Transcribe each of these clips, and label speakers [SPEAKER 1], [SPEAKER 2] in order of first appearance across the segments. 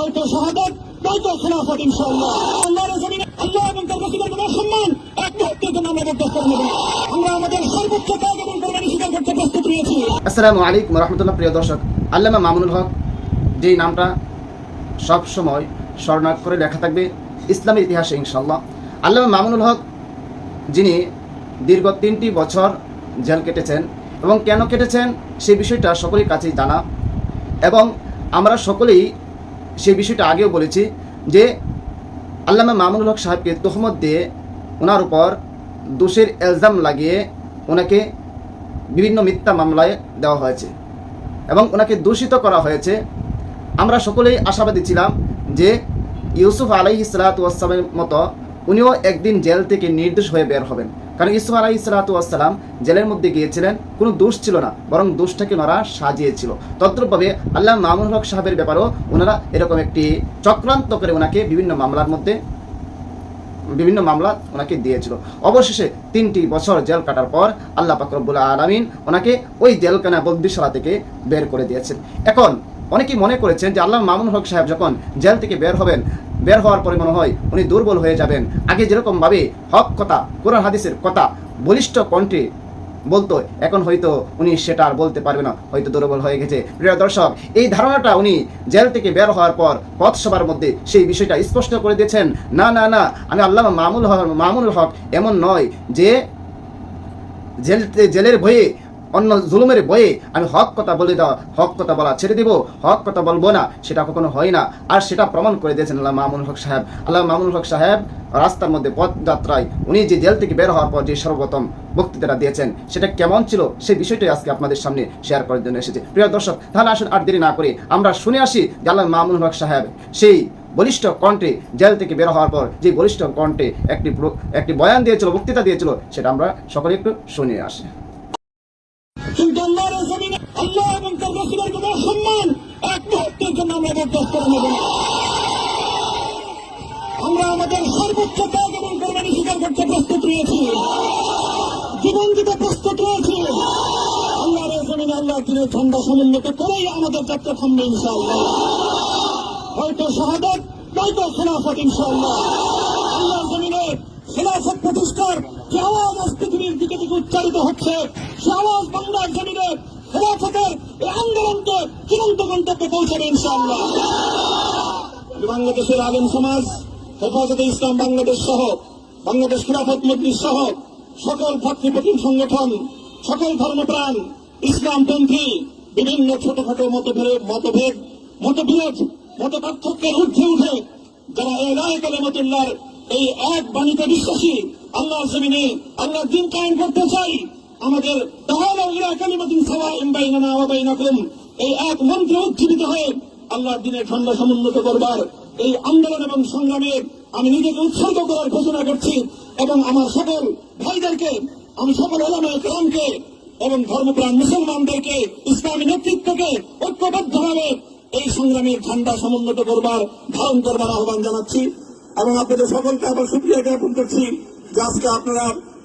[SPEAKER 1] হয়তো শাহাদত, নয়তো খেলাফত আল্লাহ এবং তার রসুলের সম্মান এক মুহূর্তের জন্য আমরা। আমরা আমাদের সর্বোচ্চ ত্যাগ এবং কোরবানি স্বীকার করতে প্রস্তুত রয়েছি।
[SPEAKER 2] আসসালামু আলাইকুম রহমতুল্লাহ, প্রিয় দর্শক। আল্লামা মামুনুল হক, যেই নামটা সব সময় স্মরণাক্ষরে লেখা থাকবে, ইসলামের ইতিহাসে ইনশাল্লাহ আল্লামা মামুনুল হক, যিনি দীর্ঘ তিনটি বছর জেল কেটেছেন এবং কেন কেটেছেন সেই বিষয়টা সকলের কাছেই জানা। এবং আমরা সকলেই সেই বিষয়টা আগেও বলেছি যে আল্লামা মামুনুল হক সাহেবকে তহমত দিয়ে ওনার উপর দোষের এলজাম লাগিয়ে ওনাকে বিভিন্ন মিথ্যা মামলায় দেওয়া হয়েছে এবং ওনাকে দূষিত করা হয়েছে। আমরা সকলেই আশাবাদী ছিলাম যে ইউসুফ আলাইহি সালাতামের মতো উনিও একদিন জেল থেকে নির্দোষ হয়ে বের হবেন। কারণ ইউসুফ আলাহি সালাতাম জেলের মধ্যে গিয়েছিলেন, কোনো দোষ ছিল না, বরং দোষটাকে ওনারা সাজিয়েছিল। তদ্রুপভাবে আল্লাহ মামুন হক সাহেবের ব্যাপারেও ওনারা এরকম একটি চক্রান্ত করে ওনাকে বিভিন্ন মামলার মধ্যে, বিভিন্ন মামলা ওনাকে দিয়েছিল। অবশেষে তিনটি বছর জেল কাটার পর আল্লাহ পাকরবুল আলমিন ওনাকে ওই জেলখানা বন্দিশালা থেকে বের করে দিয়েছেন। এখন অনেকেই মনে করেছেন যে আল্লাহ মামুন হক সাহেব যখন জেল থেকে বের হবেন বের হওয়ার পরে মনে হয়, উনি দুর্বল হয়ে যাবেন। আগে যেরকমভাবে হক কথা, কোরআন হাদিসের কথা বলিষ্ঠ কণ্ঠে বলতো, এখন হয়তো উনি সেটা আর বলতে পারবে না, হয়তো দুর্বল হয়ে গেছে। প্রিয় দর্শক, এই ধারণাটা উনি জেল থেকে বের হওয়ার পর পথসভার মধ্যে সেই বিষয়টা স্পষ্ট করে দিয়েছেন, না না না, আমি আল্লাহ মামুল হক, মামুনুল হক এমন নয় যে জেল জেলের ভয়ে অন্য জুলুমের বয়ে আমি হক কথা বলে দেওয়া, হক কথা বলা ছেড়ে দিব, হক কথা বলব না, সেটা কখনো হয় না। আর সেটা প্রমাণ করে দিয়েছেন আল্লাহ মামুনুল হক সাহেব। আল্লাহ মামুনুল হক সাহেব রাস্তার মধ্যে পথযাত্রায়, উনি যে জেল থেকে বের হওয়ার পর যে সর্বপ্রথম বক্তৃতাটা দিয়েছেন, সেটা কেমন ছিল? সেই বিষয়টাই আজকে আপনাদের সামনে শেয়ার করার জন্য এসেছে। প্রিয় দর্শক, তাহলে আসুন আর দেরি না করে আমরা শুনে আসি যে আল্লাহ মামুনুল হক সাহেব সেই বলিষ্ঠ কণ্ঠে জেল থেকে বের হওয়ার পর যে বলিষ্ঠ কণ্ঠে একটি একটি বয়ান দিয়েছিল, বক্তৃতা দিয়েছিল, সেটা আমরা সকলে একটু শুনে আসি।
[SPEAKER 1] কিন্তু আল্লাহর জমিনে আল্লাহ এবং তার রসুলের কোনো সম্মান এক মুহূর্তের জন্য আমরা বরদাস্ত করে নেব। আমরা আমাদের সর্বোচ্চ ত্যাগ এবং কোরবানি স্বীকার করতে প্রস্তুত রয়েছি। জীবন দিতে প্রস্তুত রয়েছি। আল্লাহর জমিনে আল্লাহ দিনের ঠান্ডা সমুন্নত করেই আমাদের যাত্রা থামবে ইনশাআল্লাহ। হয়তো শাহাদত, নয়তো খেলাফত ইনশাআল্লাহ। আল্লাহর জমিনে খেলাফত প্রতিষ্ঠার যে আওয়াজ আজ পৃথিবীর দিকে দিকে উচ্চারিত হচ্ছে আওয়াজ বাংলার জমিনে খেলাফতের এই আন্দোলনকে চূড়ান্ত গন্তব্যে পৌঁছাবে ইনশাআল্লাহ। বাংলাদেশের আলেম সমাজ, হেফাজতে ইসলাম বাংলাদেশ সহ, বাংলাদেশ খিলাফত মজলিস সহ সকল ভাতৃপ্রতিম সংগঠন, সকল ধর্মপ্রাণ, ইসলামপন্থী, বিভিন্ন ছোটখাটো মতভেদ মতভেদ, মতবিরোধ, মত পার্থক্যের ঊর্ধ্বে উঠে যারা এলায় কালেমতুল্লাহর এই এক বাণীতে বিশ্বাসী আল্লাহ জমিনে আল্লাহ দিন কায়েম করতে চাই আমাদের এই এক মন্ত্রে উজ্জীবিত হয়ে আল্লাহর দিনের ঠান্ডা সমুন্নত করবার এই আন্দোলন এবং সংগ্রামে আমি নিজেকে উৎসর্গ করার ঘোষণা করছি এবং আমার সকল ভাইদেরকে, আমি সকল এলামের গ্রামকে এবং ধর্মপ্রাণ মুসলমানদেরকে, ইসলামী নেতৃত্বকে ঐক্যবদ্ধভাবে এই সংগ্রামের ঠান্ডা সমুন্নত করবার, ধারণ করবার আহ্বান জানাচ্ছি এবং আপনাদের সকলকে আবার সুক্রিয়া জ্ঞাপন করছি যে আজকে আপনারা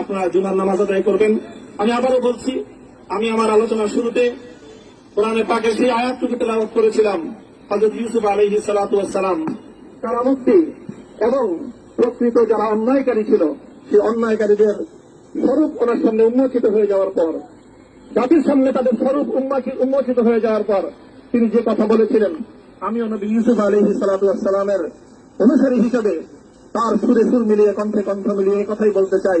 [SPEAKER 1] আপনারা জুমার নামাজ আদায় করবেন। আমি আবারও বলছি, আমি আমার আলোচনার শুরুতে কোরআনে পাকে সেই আয়াতটুকু তেলাওয়াত করেছিলাম, হযরত ইউসুফ আলাইহিস সালাতু ওয়াস সালাম। তারা মুক্তি এবং প্রকৃত যারা অন্যায়কারী ছিল, সেই অন্যায়কারীদের স্বরূপ ওনার সামনে উন্মোচিত হয়ে যাওয়ার পর, জাতির সামনে তাদের স্বরূপ উন্মোচিত হয়ে যাওয়ার পর তিনি যে কথা বলেছিলেন, আমিও নবী ইউসুফ আলহি সালামের অনুসারী হিসেবে তার সুরে সুর মিলিয়ে কণ্ঠে কণ্ঠ মিলিয়ে কথাই বলতে চাই।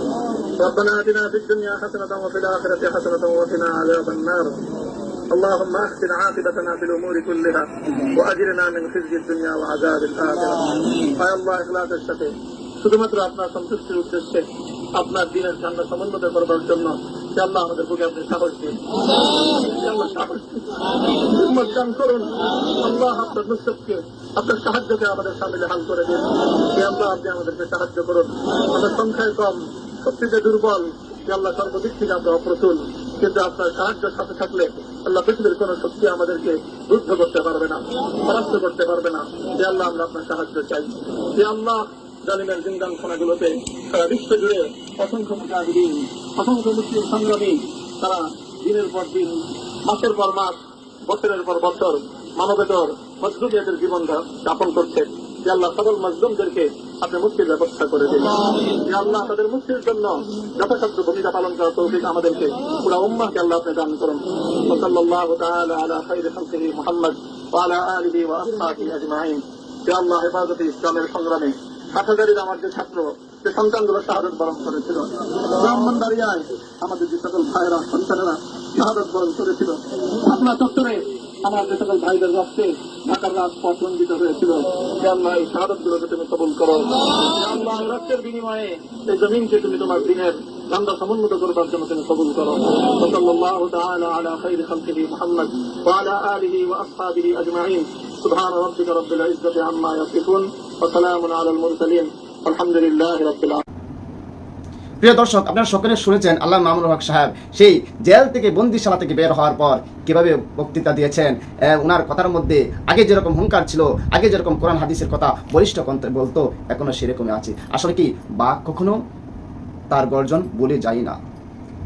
[SPEAKER 1] ربنا آتنا في الدنيا حسنة وفي الآخرة حسنة وقنا عذاب النار. اللهم احسن عاقبتنا في الامور كلها واجرنا من خزي الدنيا وعذاب الاخره يا الله اخلاصের সাথে শুধুমাত্র আপনার সন্তুষ্টির উদ্দেশ্যে আপনার দিনের ঠান্ডা সমন্বয় করবার জন্য আল্লাহ আমাদের বুকে আপনি সাহস দিন। দান। করুন। আল্লাহ আপনার নুসরতকে আপনার সাহায্যকে আমাদের সামনে হাল করে দিন। আল্লাহ আপনি আমাদেরকে সাহায্য করুন। আমাদের সংখ্যায় কম। শক্তিতে দুর্বল যে আল্লাহ সর্বদিক থেকে আমরা অপ্রতুল। কিন্তু আপনার সাহায্যের সাথে থাকলে আল্লাহ পৃথিবীর কোন শক্তি আমাদেরকে রুদ্ধ করতে পারবে না, পরাস্ত করতে পারবে না। যে আল্লাহ, আমরা আপনার সাহায্য চাই। যে আল্লাহ জালিমের জিন্দান খানাগুলোতে সারা বিশ্ব জুড়ে অসংখ্য মুজাহিদিন, অসংখ্য মুসলিম সংগ্রামী, তারা দিনের পর দিন, মাসের পর মাস, বছরের পর বছর মানবেতর মজলুমিয়াদের জীবন যাপন করছে। আল্লাহ সকল মজলুমদেরকে আপনি মুক্তির ব্যবস্থা করে দিন আল্লাহ তাদের মুক্তির জন্য যথাসাধ্য ভূমিকা পালন করা তৌফিক আমাদেরকে পুরো উম্মাহকে আল্লাহ আপনি দান করুন। সাল্লাল্লাহু তাআলা আলা খাইরি খালকিহি মুহাম্মদ ওয়া আলা আলিহি ওয়া আসহাবিহি আজমাইন। যে আল্লাহ হেফাজতে ইসলামের সংগ্রামে হাটাজারির আমার যে ছাত্র, যে সন্তানগুলো শাহাদত বরণ করেছিল ব্রাহ্মণবাড়িয়ায় আমাদের যে সকল ভাইয়েরা, সন্তানেরা শাহাদত বরণ করেছিল। আপনার চত্বরে আমার যে সকল ভাইদের রক্তে ঢাকার রাজপথ রঞ্জিত হয়েছিল যে আল্লাহ এই শাহাদত গুলোকে তুমি কবুল করো যে আল্লাহ এই রক্তের বিনিময়ে এই জমিনকে তুমি তোমার দিনের ধান্দা সমুন্নত করবার জন্য তুমি কবুল করো সাল্লাল্লাহু তাআলা আলা খাইরি খালকিহি মুহাম্মদ ওয়া আলা আলিহি ওয়া আসহাবিহি আজমাইন سبحان ربك رب العزة عما يصفون وسلام على المرسلين والحمد لله رب العالمين
[SPEAKER 2] প্রিয় দর্শক, আপনারা সকলে শুনেছেন আল্লাহ মামুনুল হক সাহেব সেই জেল থেকে, বন্দিশালা থেকে বের হওয়ার পর কীভাবে বক্তৃতা দিয়েছেন? ওনার কথার মধ্যে আগে যেরকম হুঙ্কার ছিল, আগে যেরকম কোরআন হাদিসের কথা বলিষ্ঠ কণ্ঠে বলতো, এখনও সেরকমই আছে। আসলে কি বাঘ কখনো তার গর্জন বলে যায় না?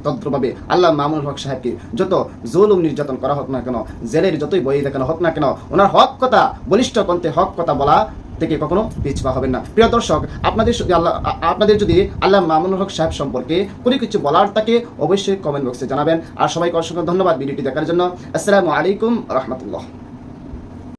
[SPEAKER 2] তদ্রভাবে আল্লাহ মামুনুল হক সাহেবকে যত জুলুম নির্যাতন করা হোক না কেন, জেলের যতই বই দেখানো হোক না কেন ওনার হক কথা, বলিষ্ঠ কণ্ঠে হক কথা বলা থেকে কখনো পিছপা হবেন না। প্রিয় দর্শক, আপনাদের আল্লাহ আপনাদের যদি আল্লাহ মামুনুল হক সাহেব সম্পর্কে কোনো কিছু বলার থাকে, অবশ্যই কমেন্ট বক্সে জানাবেন। আর সবাইকে অসংখ্য ধন্যবাদ ভিডিওটি দেখার জন্য। আসসালামু আলাইকুম রহমতুল্লাহ।